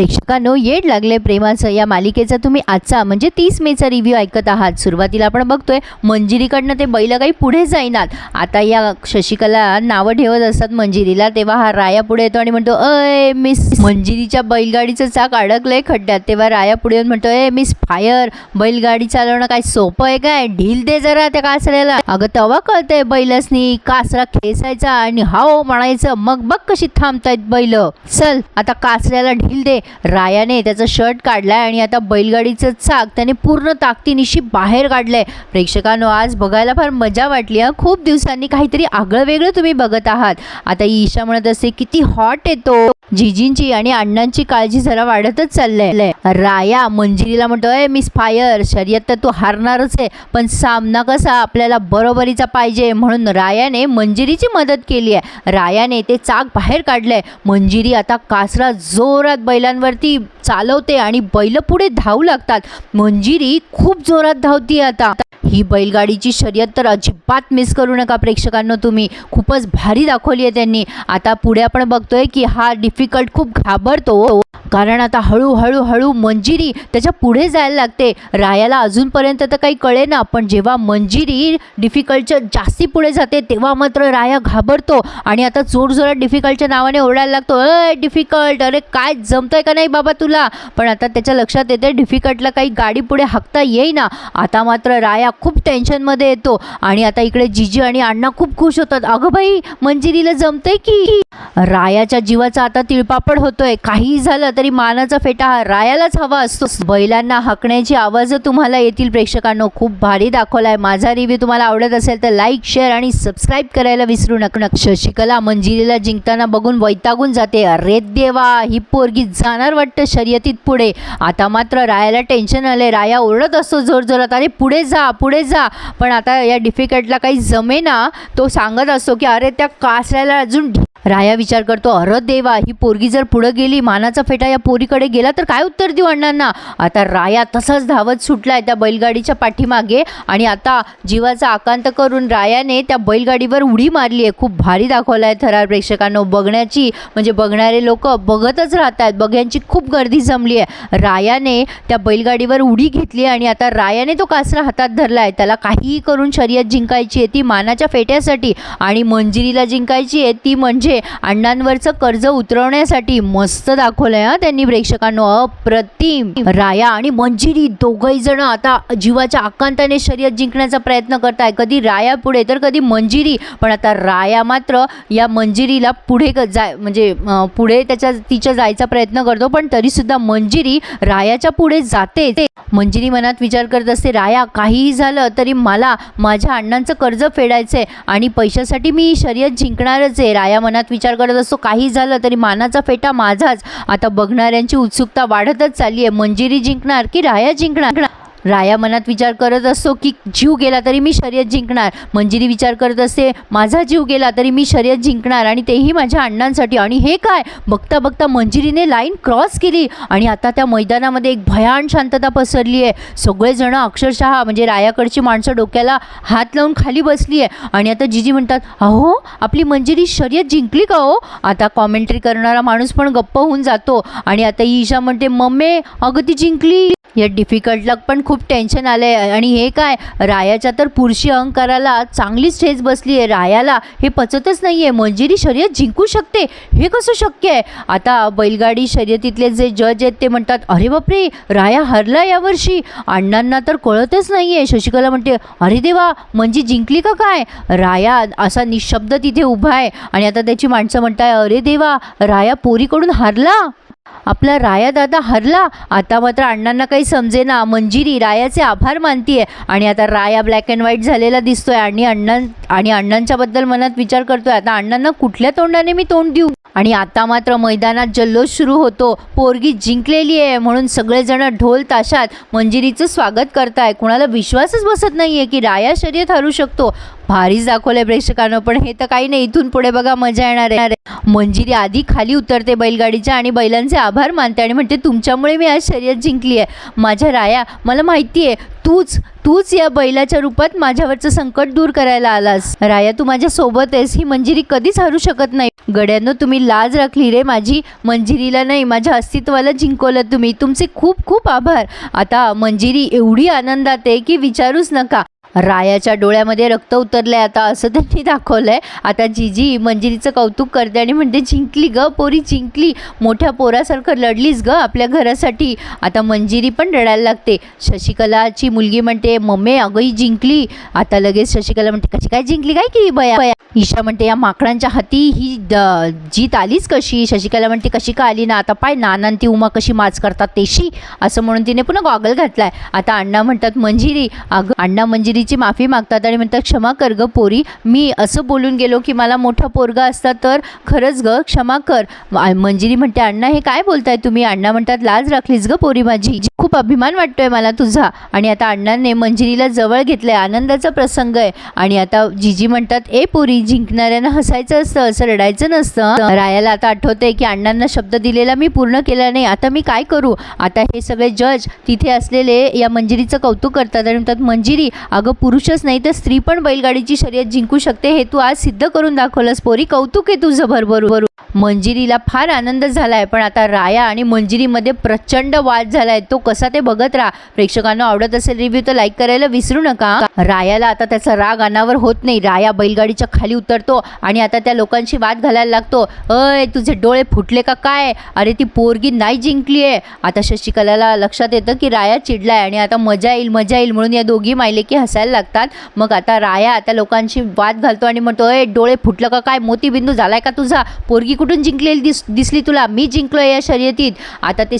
प्रेक्षकांनो येड लागले प्रेमाचं. या मालिकेचा तुम्ही आजचा म्हणजे तीस मेचा रिव्ह्यू ऐकत आहात. सुरुवातीला आपण बघतोय मंजिरीकडनं ते बैल काही पुढे जाईनात. आता या शशिकला नावं ठेवत असतात मंजिरीला तेव्हा हा राया पुढे येतो आणि म्हणतो अय मिस मंजिरीच्या बैलगाडीचं चाक अडकलंय खड्ड्यात. तेव्हा राया पुढे येऊन म्हणतो ए मिस फायर बैलगाडी चालवणं काय सोपं आहे काय? ढील दे जरा त्या कासऱ्याला. अगं तवा कळतंय बैलसनी कासरा खेचायचा आणि हाओ म्हणायचं मग बघ कशी थांबतायत बैल. चल आता कासऱ्याला ढील दे. रायाने त्याचं शर्ट काढलाय आणि आता बैलगाडीचं चाक त्याने पूर्ण ताकदीनिशी बाहेर काढलंय. प्रेक्षकांनो आज बघायला फार मजा वाटली हा. खूप दिवसांनी काहीतरी आगळं वेगळं तुम्ही बघत आहात. आता ईशा म्हणत असे किती हॉट येतो जिजींची आणि अण्णांची काळजी जरा वाढतच चाललंय. राया मंजिरीला म्हणतोय मिस फायर शर्यत तर तू हारणारच आहे पण सामना कसा आपल्याला बरोबरीचा पाहिजे? म्हणून रायाने मंजिरीची मदत केली आहे. रायाने ते चाक बाहेर काढलंय. मंजिरी आता कासरा जोरात बैलांवरती चालवते आणि बैल पुढे धावू लागतात. मंजिरी खूप जोरात धावती आता. ही बैलगाडीची शर्यत तर अजिबात मिस करू नका प्रेक्षकांनो तुम्ही. खूपच भारी दाखवली आहे त्यांनी. आता पुढे आपण बघतोय की हा डिफिकल्ट खूप घाबरतो. कारण आता हळूहळू हळू मंजिरी त्याच्या पुढे जायला लागते. रायाला अजूनपर्यंत तर काही कळे ना पण जेव्हा मंजिरी डिफिकल्टच्या जास्ती पुढे जाते तेव्हा मात्र राया घाबरतो. आणि आता जोरजोरात डिफिकल्टच्या नावाने ओरडायला लागतो. अय डिफिकल्ट अरे काय जमतंय का नाही बाबा तुला? पण आता त्याच्या लक्षात येते डिफिकल्टला काही गाडी पुढे हाकता येईना. आता मात्र राया खूप टेन्शनमध्ये येतो. आणि आता इकडे जिजी आणि अण्णा खूप खुश होतात. अगं बाई मंजिरीला जमतंय की? रायाच्या जीवाचा आता तिळपापड होतोय. काही झालं तरी मानाचा फेटा हा रायालाच हवा असतो. बैलांना हाकण्याची आवाज तुम्हाला येतील प्रेक्षकांनो. खूप भारी दाखवलाय. माझा रिव्ह्यू तुम्हाला आवडत असेल तर लाईक शेअर आणि सबस्क्राईब करायला विसरू नका. शशिकला मंजिरीला जिंकताना बघून वैतागून जाते. अरे देवा ही पोरगी जाणार वाटतं शर्यतीत पुढे. आता मात्र रायाला टेन्शन आले राया ओरडत असतो जोर जोरात अरे पुढे जा पुढे पुढे जा. पण आता या डिफिकल्टला काही जमेना. तो सांगत असतो की अरे त्या कासऱ्याला अजून राया विचार करतो अरे देवा ही पोरगी जर पुढं गेली मानाचा फेटा या पोरीकडे गेला तर काय उत्तर देऊ अण्णांना? आता राया तसाच धावत सुटलाय त्या बैलगाडीच्या पाठीमागे आणि आता जीवाचा आकांत करून रायाने त्या बैलगाडीवर उडी मारली आहे खूप भारी दाखवला आहे थरार प्रेक्षकांनो. बघण्याची म्हणजे बघणारे लोक बघतच राहत आहेत बघ्यांची खूप गर्दी जमली आहे रायाने त्या बैलगाडीवर उडी घेतली आणि आता रायाने तो कासरा हातात धरला आहे त्याला काहीही करून शर्यत जिंकायची आहे ती मानाच्या फेट्यासाठी आणि मंजिरीला जिंकायची आहे ती म्हणजे अण्णांवरचं कर्ज उतरवण्यासाठी मस्त दाखवलंय हा त्यांनी प्रेक्षकांनो. अप्रतिम. राया आणि मंजिरी दोघही जण आता जीवाच्या आकांताने शर्यत जिंकण्याचा प्रयत्न करताय. कधी राया पुढे तर कधी मंजिरी. पण आता राया मात्र या मंजिरीला पुढे जाय म्हणजे पुढे त्याच्या तिच्या जायचा प्रयत्न करतो. पण तरीसुद्धा मंजिरी रायाच्या पुढे जाते. मंजिरी मनात विचार करत असते राया काहीही झालं तरी मला माझ्या अण्णांचं कर्ज फेडायचं आहे आणि पैशासाठी मी शर्यत जिंकणारच आहे. राया मनात विचार करत असतो काही झालं तरी मानाचा फेटा माझाच. आता बघणाऱ्यांची उत्सुकता वाढतच चालली आहे. मंजिरी जिंकणार की राया जिंकणार? राया मनात विचार करत असतो की जीव गेला तरी मी शर्यत जिंकणार. मंजिरी विचार करत असते माझा जीव गेला तरी मी शर्यत जिंकणार आणि तेही माझ्या अण्णांसाठी. आणि हे काय? बघता बघता मंजिरीने लाईन क्रॉस केली आणि आता त्या मैदानामध्ये एक भयान शांतता पसरली आहे सगळेजण अक्षरशः म्हणजे रायाकडची माणसं डोक्याला हात लावून खाली बसली आहे आणि आता जिजी म्हणतात अहो आपली मंजिरी शर्यत जिंकली का हो? आता कॉमेंट्री करणारा माणूस पण गप्प होऊन जातो. आणि आता ईशा म्हणते मम्मे अगं ती जिंकली. या डिफिकल्टला पण खूप टेन्शन आलं आहे आणि हे काय? रायाच्या तर पुरुषी अहंकाराला चांगलीच ठेच बसली आहे. रायाला हे पचतच नाही आहे मंजिरी शर्यत जिंकू शकते. हे कसं शक्य आहे? आता बैलगाडी शर्यतीतले जे जज आहेत ते म्हणतात अरे बापरे राया हरला यावर्षी. अण्णांना तर कळतच नाही आहे शशिकला म्हणते अरे देवा मंजी जिंकली का काय? राया असा निशब्द तिथे उभा आहे. आणि आता त्याची माणसं म्हणताय अरे देवा राया पोरीकडून हारला? आपला राया दादा हरला. आता मात्र अण्णांना काही समजेना. मंजिरी रायाचे आभार मानतीये. आणि आता राया ब्लॅक अँड व्हाईट झालेला दिसतोय आणि अण्णां आणि अण्णांच्याबद्दल मनात विचार करतोय. आता अण्णांना कुठल्या तोंडाने मी तोंड देऊ? आणि आता मात्र मैदानात जल्लोष सुरू होतो. पोरगी जिंकलेली आहे म्हणून सगळेजण ढोल ताशात मंजिरीचं स्वागत करताय. कुणाला विश्वासच बसत नाहीये की राया शर्यत हरू शकतो. भारीच दाखवलंय प्रेक्षकांना पण हे तर काही नाही. इथून पुढे बघा मजा येणार आहे. मंजिरी आधी खाली उतरते बैलगाडीच्या आणि बैलांचे आभार मानते आणि म्हणते तुमच्यामुळे मी आज शर्यत जिंकली आहे. माझ्या राया मला माहिती आहे तूच तूच या बैलाच्या रूपात माझ्यावरचं संकट दूर करायला आलास. राया तू माझ्या सोबत आहेस. ही मंजिरी कधीच हरू शकत नाही. गड्यांनो तुम्ही लाज राखली रे माझी. मंजिरीला नाही माझ्या अस्तित्वाला जिंकवलं तुम्ही. तुमचे खूप खूप आभार. आता मंजिरी एवढी आनंदात आहे की विचारूच नका. रायाच्या डोळ्यामध्ये रक्त उतरलं आहे आता असं त्यांनी दाखवलं आहे आता जीजी मंजिरीचं कौतुक करते आणि म्हणते जिंकली ग पोरी जिंकली. मोठ्या पोरासारखं लढलीस ग आपल्या घरासाठी. आता मंजिरी पण रडायला लागते. शशिकलाची मुलगी म्हणते मम्मी अगं ही जिंकली. आता लगेच शशिकला म्हणते कशी काय जिंकली काय की बया? बया ईशा म्हणते या माकडांच्या हाती ही द- जीत आलीच कशी? शशिकला म्हणते कशी का आली ना? आता पाय नानान ती उमा कशी माच करतात तेशी? असं म्हणून तिने पुन्हा गॉगल घातलाय. आता अण्णा म्हणतात मंजिरी अगं अण्णा मंजिरी मंजिरीची माफी मागतात आणि म्हणतात क्षमा कर ग पोरी. मी असं बोलून गेलो की मला मोठा पोरगा असता तर खरंच ग क्षमा कर. मंजिरी म्हणते अण्णा हे काय बोलताय तुम्ही? अण्णा म्हणतात लाज राखलीस ग पोरी माझी. खूप अभिमान वाटतोय मला तुझा. आणि आता अण्णांनी मंजिरीला जवळ घेतलंय. आनंदाचा प्रसंग आहे. आणि आता जीजी म्हणतात ए पोरी जिंकणाऱ्यांना हसायचं असतं असं रडायचं नसतं. रायाला आता आठवतंय की अण्णांना शब्द दिलेला मी पूर्ण केला नाही. आता मी काय करू? आता हे सगळे जज तिथे असलेले या मंजिरीचं कौतुक करतात आणि म्हणतात मंजिरी अगं पुरुषच नाही तर स्त्री पण बैलगाडीची शर्यत जिंकू शकते हे तू आज सिद्ध करून दाखवलंस पोरी. कौतुक आहे तुझं भरभरून. मंजिरीला फार आनंद झालाय पण आता राया आणि मंजिरीमध्ये प्रचंड वाद झालाय. तो कसा ते बघत राहा. प्रेक्षकांना आवडत असेल रिव्ह्यू तर लाईक करायला विसरू नका. रायाला आता त्याचा राग अनावर होत नाही. राया बैलगाडीच्या खाली उतरतो आणि आता त्या लोकांशी वाद घालायला लागतो. अय तुझे डोळे फुटले का काय? अरे ती पोरगी नाही जिंकली आहे आता शशिकलाला लक्षात येतं की राया चिडलाय आणि आता मजा येईल मजा येईल म्हणून या दोघी मायले की हसायला लागतात. मग आता राया आता लोकांशी वाद घालतो आणि म्हणतो अय डोळे फुटलं का काय? मोतीबिंदू झालाय का तुझा? पोरगी कुठून जिंकलेली दिस दिसली तुला? मी जिंकलो या शर्यतीत. आता ते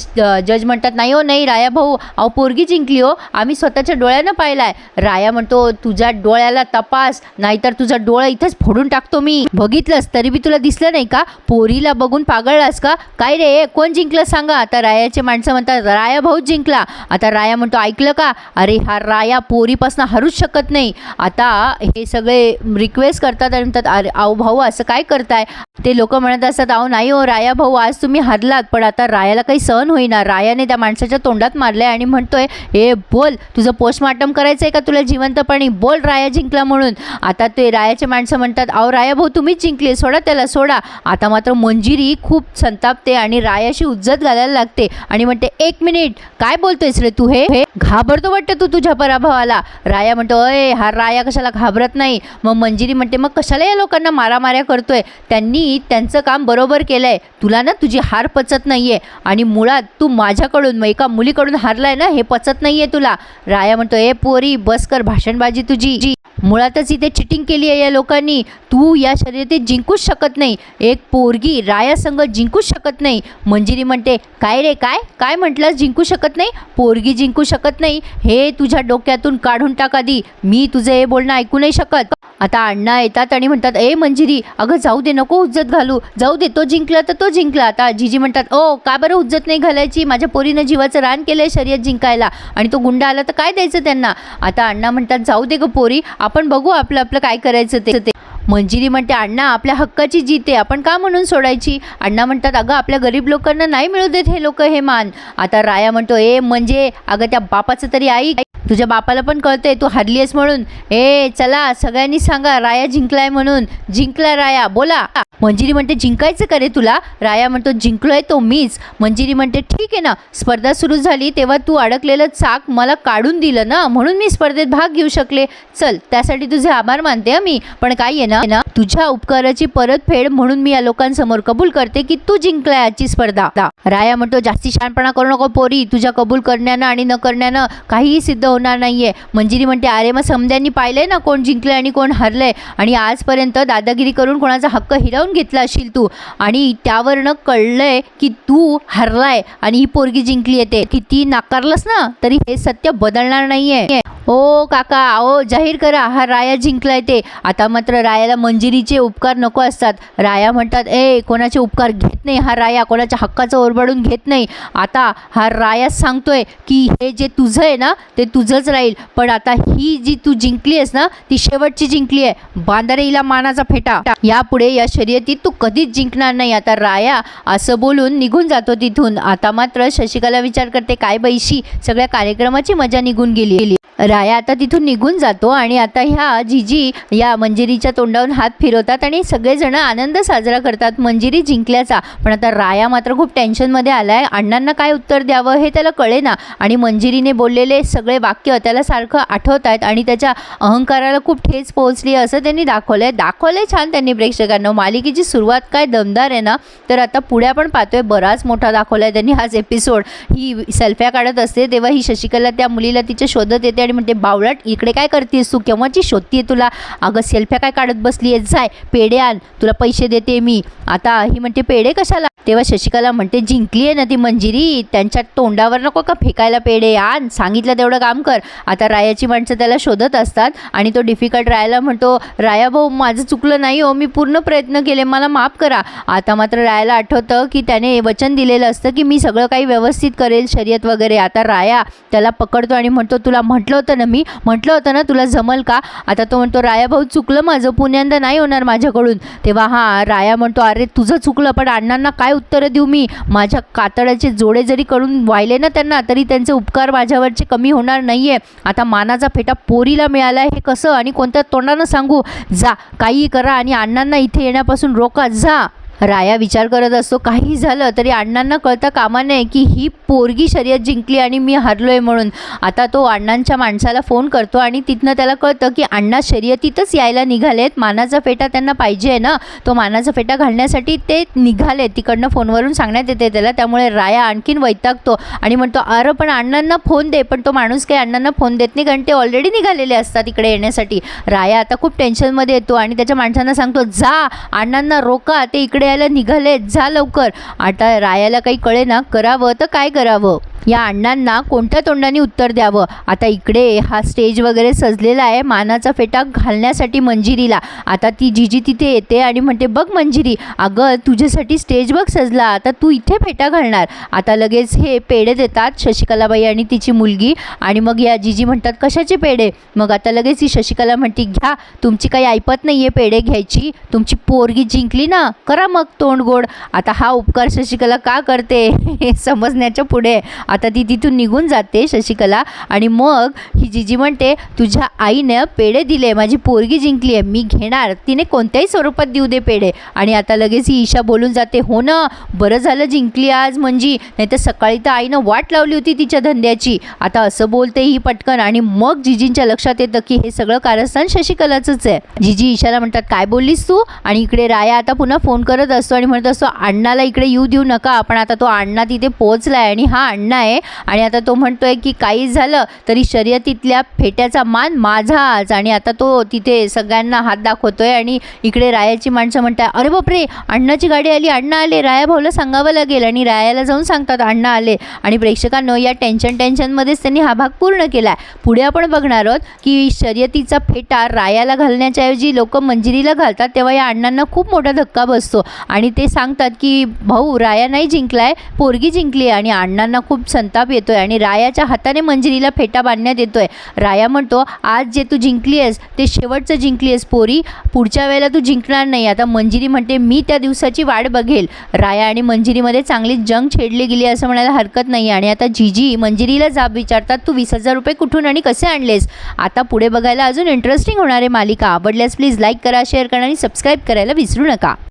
जज म्हणतात नाही हो नाही राया भाऊ. अहो पोरगी जिंकली हो. आम्ही स्वतःच्या डोळ्यानं पाहिलाय. राया म्हणतो तुझ्या डोळ्याला तपास. नाहीतर तुझा डोळा इथेच फोडून टाकतो मी. बघितलंस? तरी बी तुला दिसलं नाही का? पोरीला बघून पागळलास का? काय रे? कोण जिंकलं सांगा. आता रायाचे माणसं म्हणतात राया भाऊच जिंकला. आता राया म्हणतो ऐकलं का? अरे हा राया पोरीपासून करूच शकत नाही. आता हे सगळे रिक्वेस्ट करतात आणि म्हणतात अरे आहो भाऊ असं काय करताय? ते लोक म्हणत असतात अहो नाही हो राया भाऊ आज तुम्ही हरलात पण आता रायाला काही सहन होईना. रायाने त्या माणसाच्या तोंडात मारले आणि म्हणतोय हे बोल तुझं पोस्टमार्टम करायचं आहे का तुला जिवंतपणी? बोल राया जिंकला म्हणून. आता ते रायाचे माणसं म्हणतात अहो राया भाऊ तुम्हीच जिंकले सोडा त्याला सोडा. आता मात्र मंजिरी खूप संतापते आणि रायाशी उज्जत घालायला लागते आणि म्हणते एक मिनिट काय बोलतोयस रे तू हे? हे घाबरतो वाटतं तू तुझ्या पराभवाला. राया म्हणतो अय हा राया कशाला घाबरत नाही? मग मंजिरी म्हणते मग कशाला या लोकांना मारामाऱ्या करतोय? त्यांनी त्यांचं काम बरोबर केलं आहे तुला ना तुझी हार पचत नाही आहे आणि मुळात तू माझ्याकडून मग एका मुलीकडून हारलाय ना हे पचत नाही आहे तुला. राया म्हणतो ए पोरी बस कर भाषणबाजी तुझी. जी मुळातच इथे चिटिंग केली आहे या लोकांनी. तू या शर्यतीत जिंकूच शकत नाही. एक पोरगी राया संघ जिंकूच शकत नाही. मंजिरी म्हणते काय रे काय? काय म्हटलंस? जिंकू शकत नाही? पोरगी जिंकू शकत नाही. हे तुझ्या डोक्यातून काढून टाका दी. मी तुझं हे बोलणं ऐकू नाही शकत. आता अण्णा येतात आणि म्हणतात ए मंजिरी अगं जाऊ दे नको उज्जत घालू. जाऊ दे तो जिंकला तर तो जिंकला. आता जीजी म्हणतात ओ का बरं उज्जत नाही घालायची? माझ्या पोरीनं जीवाचं रान केलंय शर्यत जिंकायला आणि तो गुंडा आला तर काय द्यायचं त्यांना? आता अण्णा म्हणतात जाऊ दे ग पोरी आपण बघू आपलं आपलं काय करायचं ते. मंजिरी म्हणते अण्णा आपल्या हक्काची जीत आहे आपण का म्हणून सोडायची? अण्णा म्हणतात अगं आपल्या गरीब लोकांना नाही मिळू देत हे लोक हे मान. आता राया म्हणतो ए म्हणजे अगं त्या बापाचं तरी आई तुझ्या बापाला पण कळतंय तू हरली आहेस म्हणून. ए चला सगळ्यांनी सांगा राया जिंकलाय म्हणून. जिंकला राया बोला. मंजिरी म्हणते जिंकायचं करे तुला? राया म्हणतो जिंकलोय तो मीच. मंजिरी म्हणते ठीक आहे ना स्पर्धा सुरू झाली तेव्हा तू अडकलेलं चाक मला काढून दिलं ना म्हणून मी स्पर्धेत भाग घेऊ शकले. चल त्यासाठी तुझे आभार मानते मी पण काय आहे ना ना तुझ्या उपकाराची परतफेड म्हणून मी या लोकांसमोर कबूल करते की तू जिंकलाय आजची स्पर्धा. राया म्हणतो जास्ती शहाणपणा करू नको पोरी तुझ्या कबूल करण्यानं आणि न करण्यानं काहीही सिद्ध होणार नाहीये. मंजिरी म्हणते अरे मग समद्यांनी पाहिलंय ना कोण जिंकलंय आणि कोण हरलंय? आणि आजपर्यंत दादागिरी करून कोणाचा हक्क हिरावून घेतला असशील तू? आणि त्यावरनं कळलंय की तू हरलाय आणि ही पोरगी जिंकली येते किती नाकारलंस ना तरी हे सत्य बदलणार नाहीये. ओ काका आओ जाहीर करा हा राया जिंकलाय ते. आता मात्र रायाला मंजिरीचे उपकार नको असतात. राया म्हणतात ए कोणाचे उपकार घेत नाही हा राया कोणाच्या हक्काचं ओरबाडून घेत नाही. आता हा राया सांगतोय की हे जे तुझं आहे ना ते तुझंच राहील. पण आता ही जी तू जिंकली आहेस ना ती शेवटची जिंकली आहे. बांदारे हिला मानाचा फेटा. यापुढे या शर्यतीत तू कधीच जिंकणार नाही. आता राया असं बोलून निघून जातो तिथून. आता मात्र शशिकला विचार करते काय बैशी सगळ्या कार्यक्रमाची मजा निघून गेली. राया आता तिथून निघून जातो आणि आता ह्या जिजी या मंजिरीच्या तोंडावरून हात फिरवतात आणि सगळेजण आनंद साजरा करतात मंजिरी जिंकल्याचा. पण आता राया मात्र खूप टेन्शनमध्ये आलाय. अण्णांना काय उत्तर द्यावं हे त्याला कळेना आणि मंजिरीने बोललेले सगळे वाक्य त्याला सारखं आठवत आहेत आणि त्याच्या अहंकाराला खूप ठेच पोहोचली असं त्यांनी दाखवलं आहे दाखवलं आहे छान त्यांनी प्रेक्षकांना. मालिकेची सुरुवात काय दमदार आहे ना? तर आता पुढे आपण पाहतोय बराच मोठा दाखवला आहे त्यांनी हाच एपिसोड ही सेल्फ्या काढत असते तेव्हा ही शशिकला त्या मुलीला तिच्या शोधत येते आणि म्हणते बावळट इकडे काय करतेस तू? केव्हाची शोधतीये तुला? अगं सेल्फ्या काय काढत बसली आहे जाय पेढे आण. तुला पैसे देते मी. आता ही म्हणते पेढे कशाला? तेव्हा शशिकला म्हणते जिंकली आहे ना ती मंजिरी. त्यांच्या तोंडावर नको का फेकायला पेढे? आण. सांगितलं तेवढं काम कर. आता रायाची माणसं त्याला शोधत असतात आणि तो डिफिकल्ट रायाला म्हणतो राया भाऊ माझं चुकलं नाही हो मी पूर्ण प्रयत्न केले मला माफ करा. आता मात्र रायाला आठवतं की त्याने वचन दिलेलं असतं की मी सगळं काही व्यवस्थित करेल शर्यत वगैरे. आता राया त्याला पकडतो आणि म्हणतो तुला म्हटलं होतं ना मी? म्हटलं होतं ना तुला जमल का? आता तो म्हणतो राया भाऊ चुकलं माझं. पुण्यांदा नाही होणार माझ्याकडून. तेव्हा हां राया म्हणतो अरे तुझं चुकलं पण अण्णांना काय उत्तरं देऊ मी? माझ्या कातडाचे जोडे जरी करून वाहिले ना त्यांना तरी त्यांचे उपकार माझ्यावरचे कमी होणार नाही आहे आता मानाचा फेटा पोरीला मिळाला हे कसं? आणि कोणत्या तोंडानं सांगू? जा काही करा आणि अण्णांना इथे येण्यापासून रोका. जा. राया विचार करत असतो काही झालं तरी अण्णांना कळता कामा नये की ही पोरगी शर्यत जिंकली आणि मी हरलोय म्हणून. आता तो अण्णांच्या माणसाला फोन करतो आणि तिथनं त्याला कळतं की अण्णा शर्यतीतच यायला निघालेत. मानाचा फेटा त्यांना पाहिजे आहे ना? तो मानाचा फेटा घालण्यासाठी ते निघाले तिकडनं फोनवरून सांगण्यात येते त्याला. त्यामुळे राया आणखीन वैतागतो आणि म्हणतो अरे पण अण्णांना फोन दे. पण तो माणूस काही अण्णांना फोन देत नाही कारण ते ऑलरेडी निघालेले असतात इकडे येण्यासाठी. राया आता खूप टेन्शनमध्ये येतो आणि त्याच्या माणसांना सांगतो जा अण्णांना रोका. ते इकडे यायला निघाले जा लवकर. आता रायाला काही कळे ना करावं तर काय करावं? या अण्णांना कोणत्या तोंडाने उत्तर द्यावं? आता इकडे हा स्टेज वगैरे सजलेला आहे. मानाचा फेटा घालण्यासाठी मंजिरीला. आता ती जिजी तिथे येते आणि म्हणते बघ मंजिरी अगं तुझ्यासाठी स्टेज बघ सजला. आता तू इथे फेटा घालणार. आता लगेच हे पेढे देतात शशिकलाबाई आणि तिची मुलगी. आणि मग या जिजी म्हणतात कशाचे पेढे? मग आता लगेच ही शशिकला म्हणते घ्या तुमची काही ऐपत नाही आहे पेढे घ्यायची. तुमची पोरगी जिंकली ना? करा मग तोंड गोड. आता हा उपकार शशिकला का करते हे समजण्याच्या पुढे आता ती तिथून निघून जाते शशिकला आणि मग ही जिजी म्हणते तुझ्या आईनं पेढे दिले माझी पोरगी जिंकली आहे मी घेणार. तिने कोणत्याही स्वरूपात देऊ दे पेढे. आणि आता लगेच ही ईशा बोलून जाते हो ना बरं झालं जिंकली आज म्हणजे. नाही तर सकाळी तर आईनं वाट लावली होती तिच्या धंद्याची. आता असं बोलते ही पटकन आणि मग जिजींच्या लक्षात येतं की हे सगळं कारस्थान शशिकलाचंच आहे. जिजी ईशाला म्हणतात काय बोललीस तू? आणि इकडे राया आता पुन्हा फोन करत असतो आणि म्हणत असतो अण्णाला इकडे येऊ देऊ नका आपण आता तो अण्णा तिथे पोहोचलाय आणि हा अण्णा आहे. आणि आता तो म्हणतोय की काही झालं तरी शर्यतीतल्या फेट्याचा मान माझाच. आणि आता तो तिथे सगळ्यांना हात दाखवतोय आणि इकडे रायाची माणसं म्हणतात अरे बापरे! अण्णाची गाडी आली अण्णा आले. राया भाऊला सांगावं लागेल आणि रायाला जाऊन सांगतात अण्णा आले. आणि प्रेक्षकांनो या टेन्शन टेन्शनमध्येच त्यांनी हा भाग पूर्ण केला आहे पुढे आपण बघणार आहोत की शर्यतीचा फेटा रायाला घालण्याच्या ऐवजी लोक मंजिरीला घालतात तेव्हा या अण्णांना खूप मोठा धक्का बसतो. आणि ते सांगतात की भाऊ राया नाही जिंकलाय पोरगी जिंकली आहे. आणि अण्णांना खूप संताप येतोय आणि रायाच्या हाताने मंजिरीला फेटा बांधण्यात येतोय. राया म्हणतो आज जे तू जिंकली आहेस ते शेवटचं जिंकली आहेस पोरी. पुढच्या वेळेला तू जिंकणार नाही. आता मंजिरी म्हणते मी त्या दिवसाची वाट बघेल राया आणि मंजिरीमध्ये चांगली जंग छेडली गेली असं म्हणायला हरकत नाही. आणि आता जीजी मंजिरीला जाब विचारतात तू वीस हजार रुपये कुठून आणि कसे आणलेस आता पुढे बघायला अजून इंटरेस्टिंग होणार आहे मालिका. आवडल्यास प्लीज लाईक करा शेअर करा आणि सबस्क्राईब करायला विसरू नका.